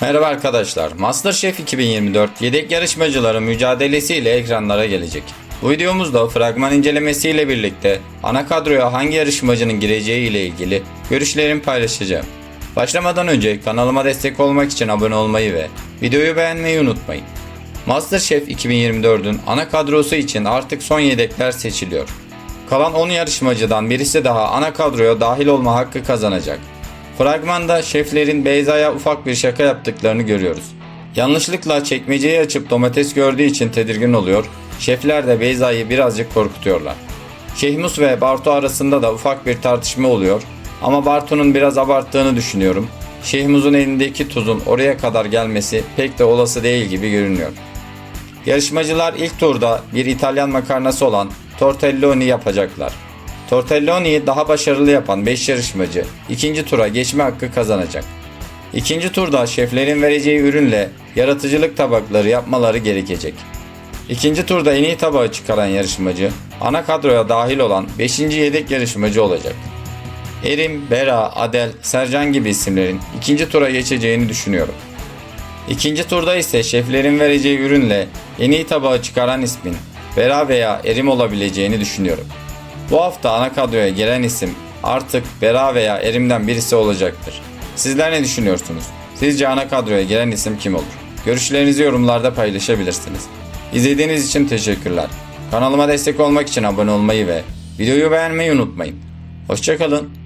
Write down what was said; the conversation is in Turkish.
Merhaba arkadaşlar. MasterChef 2024 yedek yarışmacıların mücadelesiyle ekranlara gelecek. Bu videomuzda fragman incelemesiyle birlikte ana kadroya hangi yarışmacının gireceği ile ilgili görüşlerimi paylaşacağım. Başlamadan önce kanalıma destek olmak için abone olmayı ve videoyu beğenmeyi unutmayın. MasterChef 2024'ün ana kadrosu için artık son yedekler seçiliyor. Kalan 10 yarışmacıdan birisi daha ana kadroya dahil olma hakkı kazanacak. Fragmanda şeflerin Beyza'ya ufak bir şaka yaptıklarını görüyoruz. Yanlışlıkla çekmeceyi açıp domates gördüğü için tedirgin oluyor. Şefler de Beyza'yı birazcık korkutuyorlar. Şehmus ve Bartu arasında da ufak bir tartışma oluyor. Ama Bartu'nun biraz abarttığını düşünüyorum. Şehmuz'un elindeki tuzun oraya kadar gelmesi pek de olası değil gibi görünüyor. Yarışmacılar ilk turda bir İtalyan makarnası olan tortelloni yapacaklar. Tortelloni'yi daha başarılı yapan 5 yarışmacı ikinci tura geçme hakkı kazanacak. İkinci turda şeflerin vereceği ürünle yaratıcılık tabakları yapmaları gerekecek. İkinci turda en iyi tabağı çıkaran yarışmacı ana kadroya dahil olan 5. yedek yarışmacı olacak. Erim, Bera, Adel, Sercan gibi isimlerin ikinci tura geçeceğini düşünüyorum. İkinci turda ise şeflerin vereceği ürünle en iyi tabağı çıkaran ismin Bera veya Erim olabileceğini düşünüyorum. Bu hafta ana kadroya gelen isim artık Bera veya Erim'den birisi olacaktır. Sizler ne düşünüyorsunuz? Sizce ana kadroya gelen isim kim olur? Görüşlerinizi yorumlarda paylaşabilirsiniz. İzlediğiniz için teşekkürler. Kanalıma destek olmak için abone olmayı ve videoyu beğenmeyi unutmayın. Hoşçakalın.